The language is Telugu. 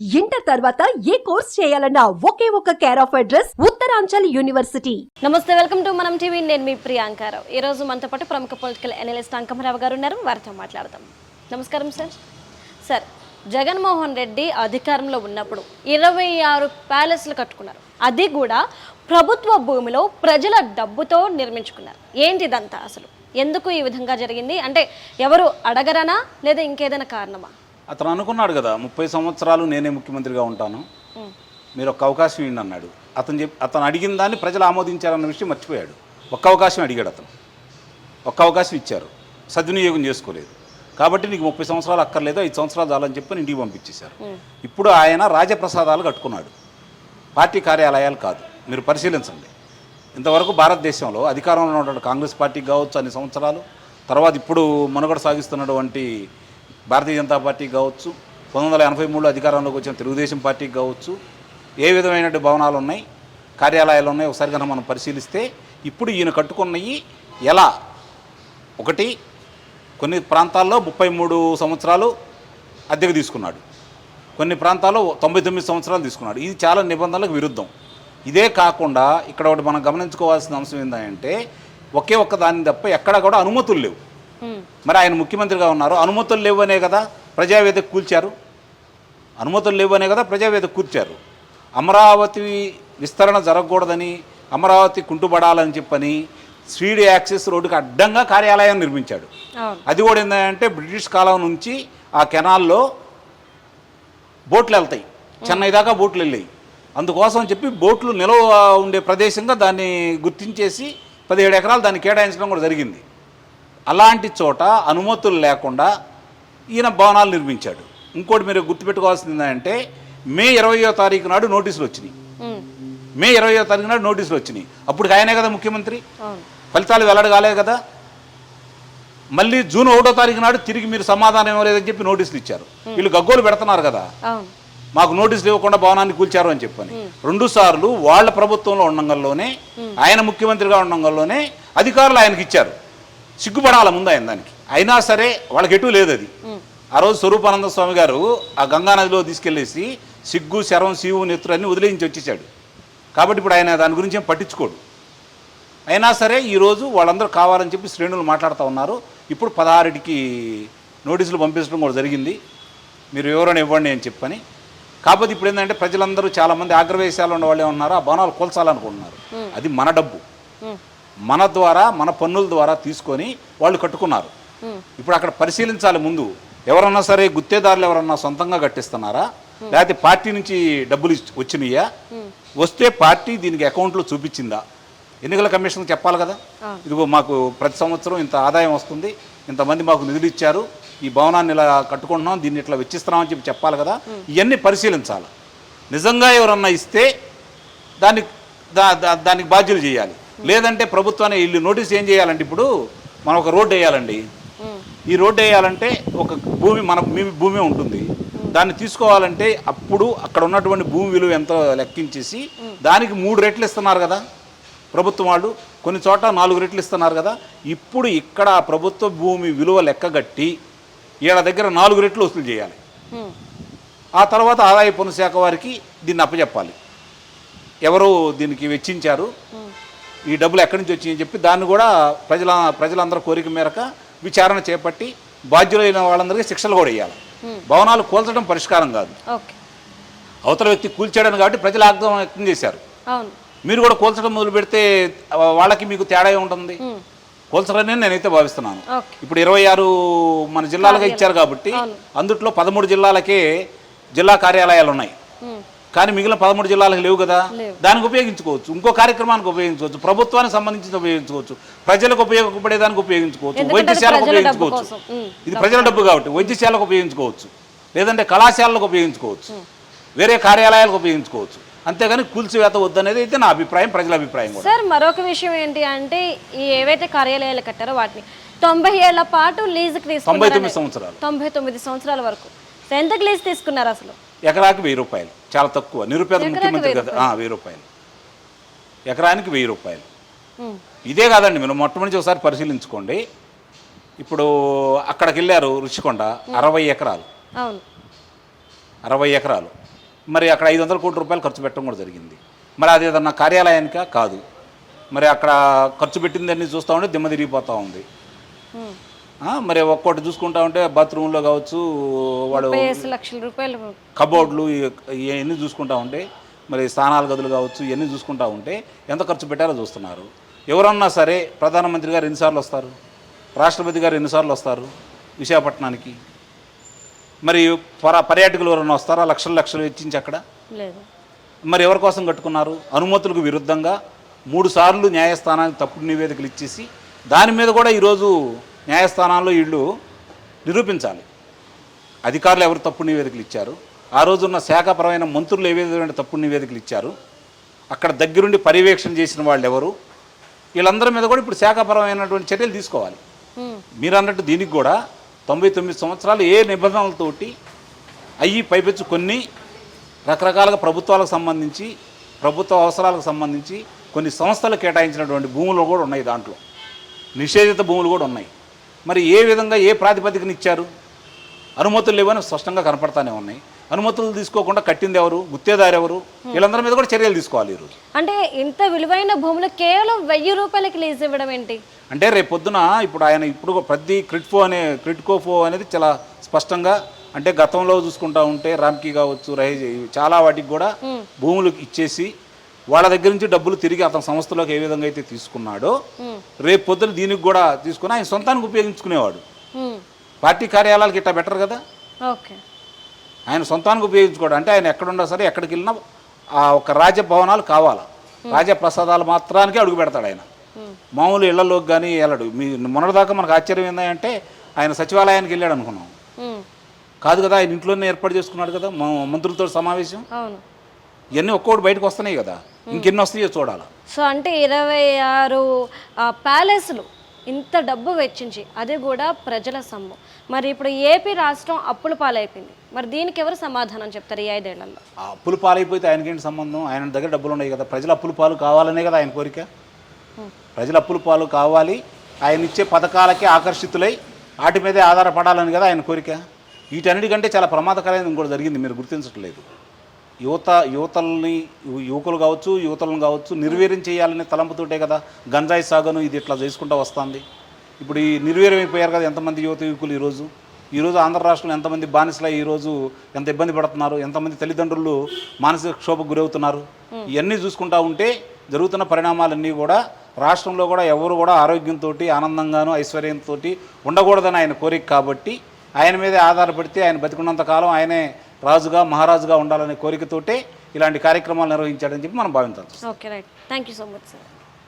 ఇంటర్ తర్వాత ఏ కోర్స్ చేయాలన్నా ఒకే ఒక care of address Uttaranchal university. నమస్తే వెల్కమ్ టు మనం టీవీ. నేను మీ ప్రియాంకారావు ఈ రోజు మనతో పాటు ప్రముఖ పొలిటికల్ అనలిస్ట్ అంకమరావు గారు ఉన్నారు. వారితో మాట్లాడదాం. నమస్కారం సార్. సార్ జగన్మోహన్ రెడ్డి అధికారంలో ఉన్నప్పుడు ఇరవై ఆరు ప్యాలెస్లు కట్టుకున్నారు. అది కూడా ప్రభుత్వ భూమిలో ప్రజల డబ్బుతో నిర్మించుకున్నారు. ఏంటి ఇదంతా అసలు? ఎందుకు ఈ విధంగా జరిగింది? అంటే ఎవరు అడగరనా? లేదా ఇంకేదైనా కారణమా? అతను అనుకున్నాడు కదా ముప్పై సంవత్సరాలు నేనే ముఖ్యమంత్రిగా ఉంటాను. మీరు ఒక్క అవకాశం ఇవ్వండి అన్నాడు. అతను చెప్ అతను అడిగిన దాన్ని ప్రజలు ఆమోదించారన్న విషయం మర్చిపోయాడు. ఒక్క అవకాశం అడిగాడు అతను. ఒక్క అవకాశం ఇచ్చారు. సద్వినియోగం చేసుకోలేదు. కాబట్టి నీకు ముప్పై సంవత్సరాలు అక్కర్లేదు ఐదు సంవత్సరాలు చాలని చెప్పి ఇంటికి పంపించేశారు. ఇప్పుడు ఆయన రాజప్రసాదాలు కట్టుకున్నాడు. పార్టీ కార్యాలయాలు కాదు. మీరు పరిశీలించండి. ఇంతవరకు భారతదేశంలో అధికారంలో ఉన్నటువంటి కాంగ్రెస్ పార్టీకి కావచ్చు అన్ని సంవత్సరాలు. తర్వాత ఇప్పుడు మనుగడ సాగిస్తున్నటువంటి భారతీయ జనతా పార్టీకి కావచ్చు పంతొమ్మిది వందల ఎనభై మూడులో అధికారంలోకి వచ్చిన తెలుగుదేశం పార్టీకి కావచ్చు ఏ విధమైనటువంటి భవనాలు ఉన్నాయి కార్యాలయాలు ఉన్నాయి ఒకసారి కనుక మనం పరిశీలిస్తే ఇప్పుడు ఈయన కట్టుకున్నవి ఎలా? ఒకటి కొన్ని ప్రాంతాల్లో ముప్పై మూడు సంవత్సరాలు అద్దెకు తీసుకున్నాడు. కొన్ని ప్రాంతాల్లో తొంభై తొమ్మిది సంవత్సరాలు తీసుకున్నాడు. ఇది చాలా నిబంధనలకు విరుద్ధం. ఇదే కాకుండా ఇక్కడ ఒకటి మనం గమనించుకోవాల్సిన అంశం ఏంటంటే ఒకే ఒక్క దాని తప్ప ఎక్కడ కూడా అనుమతులు లేవు. మరి ఆయన ముఖ్యమంత్రిగా ఉన్నారు. అనుమతులు లేవనే కదా ప్రజావేదిక కూల్చారు. అనుమతులు లేవనే కదా ప్రజావేదిక కూర్చారు అమరావతి విస్తరణ జరగకూడదని అమరావతి కుంటుపడాలని చెప్పని స్వీడ్ యాక్సెస్ రోడ్డుకి అడ్డంగా కార్యాలయం నిర్మించాడు. అది కూడా ఏంటంటే బ్రిటిష్ కాలం నుంచి ఆ కెనాల్లో బోట్లు వెళ్తాయి చెన్నై దాకా బోట్లు వెళ్ళాయి అందుకోసం చెప్పి బోట్లు నిలవ ఉండే ప్రదేశంగా దాన్ని గుర్తించేసి పదిహేడు ఎకరాలు దాన్ని కేటాయించడం కూడా జరిగింది. అలాంటి చోట అనుమతులు లేకుండా ఈయన భవనాలు నిర్మించాడు. ఇంకోటి మీరు గుర్తుపెట్టుకోవాల్సింది ఏంటంటే మే ఇరవయో తారీఖు నాడు నోటీసులు వచ్చినాయి. మే ఇరవయో తారీఖు నాడు నోటీసులు వచ్చినాయి. అప్పుడు ఆయనే కదా ముఖ్యమంత్రి? ఫలితాలు వెల్లడి కాలేదు కదా? మళ్ళీ జూన్ ఒకటో తారీఖు నాడు తిరిగి మీరు సమాధానం ఇవ్వలేదని చెప్పి నోటీసులు ఇచ్చారు. వీళ్ళు గగ్గోలు పెడుతున్నారు కదా? మాకు నోటీసులు ఇవ్వకుండా భవనాన్ని కూల్చారు అని చెప్పని. రెండు సార్లు వాళ్ళ ప్రభుత్వంలో ఉండంగల్లోనే ఆయన ముఖ్యమంత్రిగా ఉండంగల్లోనే అధికారులు ఆయనకి ఇచ్చారు. సిగ్గుపడాల ముందు ఆయన దానికి. అయినా సరే వాళ్ళకి ఎటు లేదు అది. ఆ రోజు స్వరూపానంద స్వామి గారు ఆ గంగానదిలో తీసుకెళ్ళేసి సిగ్గు శరం శివు నెత్తురు అన్ని వదిలేయించి వచ్చేసాడు. కాబట్టి ఇప్పుడు ఆయన దాని గురించి ఏం పట్టించుకోడు. అయినా సరే ఈరోజు వాళ్ళందరూ కావాలని చెప్పి శ్రేణులు మాట్లాడుతూ ఉన్నారు. ఇప్పుడు పదహారుడికి నోటీసులు పంపించడం కూడా జరిగింది. మీరు వివరణ ఇవ్వండి అని చెప్పని. కాకపోతే ఇప్పుడు ఏంటంటే ప్రజలందరూ చాలామంది ఆగ్రవేశాలు ఉన్న వాళ్ళే ఉన్నారు. ఆ భవనాలు కూల్చాలనుకుంటున్నారు అది మన డబ్బు. మన ద్వారా మన పన్నుల ద్వారా తీసుకొని వాళ్ళు కట్టుకున్నారు. ఇప్పుడు అక్కడ పరిశీలించాలి ముందు. ఎవరన్నా సరే గుత్తేదారులు ఎవరన్నా సొంతంగా కట్టిస్తున్నారా? లేకపోతే పార్టీ నుంచి డబ్బులు వచ్చినాయా? వస్తే పార్టీ దీనికి అకౌంట్లో చూపించిందా? ఎన్నికల కమిషన్ చెప్పాలి కదా? ఇదిగో మాకు ప్రతి సంవత్సరం ఇంత ఆదాయం వస్తుంది. ఇంతమంది మాకు నిధులు ఇచ్చారు. ఈ భవనాన్ని ఇలా కట్టుకుంటున్నాం. దీన్ని ఇట్లా వెచ్చిస్తున్నామని చెప్పి చెప్పాలి కదా? ఇవన్నీ పరిశీలించాలి. నిజంగా ఎవరన్నా ఇస్తే దాన్ని దా దా- దానికి బాధ్యులు చేయాలి. లేదంటే ప్రభుత్వాన్ని వీళ్ళు నోటీస్ ఏం చేయాలంటే ఇప్పుడు మనం ఒక రోడ్డు వేయాలండి. ఈ రోడ్డు వేయాలంటే ఒక భూమి మన భూమి ఉంటుంది. దాన్ని తీసుకోవాలంటే అప్పుడు అక్కడ ఉన్నటువంటి భూమి విలువ ఎంతో లెక్కించేసి దానికి మూడు రెట్లు ఇస్తున్నారు కదా ప్రభుత్వం వాళ్ళు. కొన్ని చోట్ల నాలుగు రెట్లు ఇస్తున్నారు కదా. ఇప్పుడు ఇక్కడ ప్రభుత్వ భూమి విలువ లెక్కగట్టి వీళ్ళ దగ్గర నాలుగు రెట్లు వసూలు చేయాలి. ఆ తర్వాత ఆదాయ పన్ను శాఖ వారికి దీన్ని అప్పచెప్పాలి. ఎవరు దీనికి వెచ్చించారు. ఈ డబ్బులు ఎక్కడి నుంచి వచ్చిందని చెప్పి దాన్ని కూడా ప్రజల ప్రజలందరి కోరిక మేరకు విచారణ చేపట్టి బాధ్యులైన వాళ్ళందరికీ శిక్షలు కూడా ఇవ్వాలి భవనాలు కూల్చడం పరిష్కారం కాదు. అవతల వ్యక్తి కూల్చాడని కాబట్టి ప్రజలు ఆగ్రహం వ్యక్తం చేశారు. మీరు కూడా కూల్చడం మొదలు పెడితే వాళ్ళకి మీకు తేడా ఉంటుంది కూల్చరని నేనైతే భావిస్తున్నాను. ఇప్పుడు ఇరవై ఆరు మన జిల్లాలుగా ఇచ్చారు కాబట్టి అందుట్లో పదమూడు జిల్లాలకే జిల్లా కార్యాలయాలు ఉన్నాయి. కానీ మిగిలిన పదమూడు జిల్లాలకు లేవు కదా. దానికి ఉపయోగించుకోవచ్చు. ఇంకో కార్యక్రమానికి ఉపయోగించుకోవచ్చు. ప్రభుత్వానికి సంబంధించి ఉపయోగించుకోవచ్చు. ప్రజలకు ఉపయోగపడేదానికి ఉపయోగించుకోవచ్చు. వైద్యశాలకు ఉపయోగించుకోవచ్చు. ఇది ప్రజల డబ్బు కాబట్టి వైద్యశాలకు ఉపయోగించుకోవచ్చు. లేదంటే కళాశాలకు ఉపయోగించుకోవచ్చు. వేరే కార్యాలయాలకు ఉపయోగించుకోవచ్చు. అంతేగాని కూల్చివేత వద్దనేది అయితే నా అభిప్రాయం ప్రజల అభిప్రాయం సార్ మరొక విషయం ఏంటి అంటే ఈ ఏవైతే కార్యాలయాలు కట్టారో వాటిని తొంభై ఏళ్ళ పాటు లీజుకి తొంభై తీసుకున్నారు తొమ్మిది సంవత్సరాలు. తొంభై తొమ్మిది సంవత్సరాల వరకు. ఎంతకు లీజ్ తీసుకున్నారు అసలు? ఎకరాకి వెయ్యి రూపాయలు. చాలా తక్కువ. నిరుపేద ముఖ్యమంత్రి కదా. వెయ్యి రూపాయలు. ఎకరానికి వెయ్యి రూపాయలు. ఇదే కాదండి మీరు మొట్టమొదటి ఒకసారి పరిశీలించుకోండి. ఇప్పుడు అక్కడికి వెళ్ళారు రుషికొండ అరవై ఎకరాలు. అరవై ఎకరాలు. మరి అక్కడ ఐదు వందల కోట్ల రూపాయలు ఖర్చు పెట్టడం కూడా జరిగింది. మరి అది ఏదన్నా కార్యాలయానికా? కాదు. మరి అక్కడ ఖర్చు పెట్టింది అన్ని చూస్తూ ఉంటే దిమ్మ తిరిగిపోతూ ఉంది. మరి ఒక్కొక్కటి చూసుకుంటా ఉంటే బాత్రూంలో కావచ్చు వాడు లక్షల రూపాయలు. కబోర్డ్లు ఇవన్నీ చూసుకుంటా ఉంటే మరి స్నానాల గదులు కావచ్చు ఇవన్నీ చూసుకుంటా ఉంటే ఎంత ఖర్చు పెట్టారో చూస్తున్నారు. ఎవరన్నా సరే ప్రధానమంత్రి గారు ఎన్నిసార్లు వస్తారు? రాష్ట్రపతి గారు ఎన్నిసార్లు వస్తారు విశాఖపట్నానికి? మరి పర పర్యాటకులు ఎవరన్నా వస్తారా? లక్షలు లక్షలు వెచ్చించి అక్కడ? లేదు. మరి ఎవరి కోసం కట్టుకున్నారు? అనుమతులకు విరుద్ధంగా మూడు సార్లు న్యాయస్థానానికి తప్పుడు నివేదికలు ఇచ్చేసి దాని మీద కూడా ఈరోజు న్యాయస్థానాల్లో వీళ్ళు నిరూపించాలి. అధికారులు ఎవరు తప్పుడు నివేదికలు ఇచ్చారు? ఆ రోజున్న శాఖపరమైన మంత్రులు ఏ విధమైన తప్పుడు నివేదికలు ఇచ్చారు? అక్కడ దగ్గరుండి పర్యవేక్షణ చేసిన వాళ్ళు ఎవరు? వీళ్ళందరి మీద కూడా ఇప్పుడు శాఖపరమైనటువంటి చర్యలు తీసుకోవాలి. మీరు అన్నట్టు దీనికి కూడా తొంభై తొమ్మిది సంవత్సరాలు ఏ నిబంధనలతోటి అయ్యి పైపెచ్చు కొన్ని రకరకాలుగా ప్రభుత్వాలకు సంబంధించి ప్రభుత్వ అవసరాలకు సంబంధించి కొన్ని సంస్థలు కేటాయించినటువంటి భూములు కూడా ఉన్నాయి దాంట్లో. నిషేధిత భూములు కూడా ఉన్నాయి. మరి ఏ విధంగా ఏ ప్రాతిపదికన ఇచ్చారు? అనుమతులు లేవని స్పష్టంగా కనపడతానే ఉన్నాయి. అనుమతులు తీసుకోకుండా కట్టింది ఎవరు? గుత్తేదారు ఎవరు? వీళ్ళందరి మీద కూడా చర్యలు తీసుకోవాలి ఈరోజు. అంటే ఇంత విలువైన భూములు కేవలం వెయ్యి రూపాయలకి లీజ్ ఇవ్వడం ఏంటి? అంటే రేపు పొద్దున ఇప్పుడు ఆయన ఇప్పుడు ప్రతి క్రిట్ఫో అనే క్రిట్కోఫో అనేది చాలా స్పష్టంగా అంటే గతంలో చూసుకుంటా ఉంటే రామ్కి కావచ్చు రైజ్ చాలా వాటికి కూడా భూములు ఇచ్చేసి వాళ్ళ దగ్గర నుంచి డబ్బులు తిరిగి అతని సంస్థలోకి ఏ విధంగా అయితే తీసుకున్నాడో. రేపు పొద్దున దీనికి కూడా తీసుకుని ఆయన సొంతానికి ఉపయోగించుకునేవాడు. పార్టీ కార్యాలయాలకి ఇట్లా బెటర్ కదా? ఓకే. ఆయన సొంతానికి ఉపయోగించుకోవడం అంటే ఆయన ఎక్కడున్నా సరే ఎక్కడికి వెళ్ళినా ఆ ఒక రాజభవనాలు కావాలా? రాజప్రసాదాలు మాత్రానికే అడుగు పెడతాడు ఆయన. మామూలు ఇళ్ళలోకి కానీ వెళ్ళడు. మీ మొన్నటిదాకా మనకు ఆశ్చర్యం ఏంటంటే ఆయన సచివాలయానికి వెళ్ళాడు అనుకున్నాం. కాదు కదా ఆయన ఇంట్లోనే ఏర్పాటు చేసుకున్నాడు కదా మ- మంత్రులతో సమావేశం? ఇవన్నీ ఒక్కొక్కటి బయటకు వస్తున్నాయి కదా. ఇంకెన్ని వస్తాయో చూడాలి. సో అంటే ఇరవై ఆరు ప్యాలెస్లు ఇంత డబ్బు వెచ్చించి అది కూడా ప్రజల సొమ్ము. మరి ఇప్పుడు ఏపీ రాష్ట్రం అప్పుల పాలైపోయింది. మరి దీనికి ఎవరు సమాధానం చెప్తారు ఈ ఐదేళ్ళలో? అప్పులు పాలైపోతే ఆయనకేంటి సంబంధం? ఆయన దగ్గర డబ్బులు ఉన్నాయి కదా. ప్రజల అప్పులు పాలు కావాలనే కదా ఆయన కోరిక. ప్రజల అప్పులు పాలు కావాలి. ఆయన ఇచ్చే పథకాలకే ఆకర్షితులై వాటి మీదే ఆధారపడాలని కదా ఆయన కోరిక. వీటన్నిటికంటే చాలా ప్రమాదకరమైనది ఇంకోటి జరిగింది. మీరు గుర్తించట్లేదు. యువత యువతల్ని యువకులు కావచ్చు యువతలను కావచ్చు నిర్వీర్యం చేయాలనే తలంపుతోటే కదా గంజాయి సాగును ఇది ఇట్లా చేసుకుంటూ వస్తుంది. ఇప్పుడు ఈ నిర్వీర్యమైపోయారు కదా ఎంతమంది యువత యువకులు ఈరోజు? ఈరోజు ఆంధ్ర రాష్ట్రంలో ఎంతమంది బానిసలై ఈరోజు ఎంత ఇబ్బంది పడుతున్నారు? ఎంతమంది తల్లిదండ్రులు మానసిక క్షోభకు గురవుతున్నారు? ఇవన్నీ చూసుకుంటా ఉంటే జరుగుతున్న పరిణామాలన్నీ కూడా రాష్ట్రంలో కూడా ఎవరు కూడా ఆరోగ్యంతో ఆనందంగాను ఐశ్వర్యంతో ఉండకూడదని ఆయన కోరిక కాబట్టి ఆయన మీదే ఆధారపడితే ఆయన బతికున్నంత కాలం ఆయనే రాజుగా మహారాజుగా ఉండాలనే కోరికతోటే ఇలాంటి కార్యక్రమాలు నిర్వహించాడని చెప్పి మనం భావించాలి okay right thank you so much sir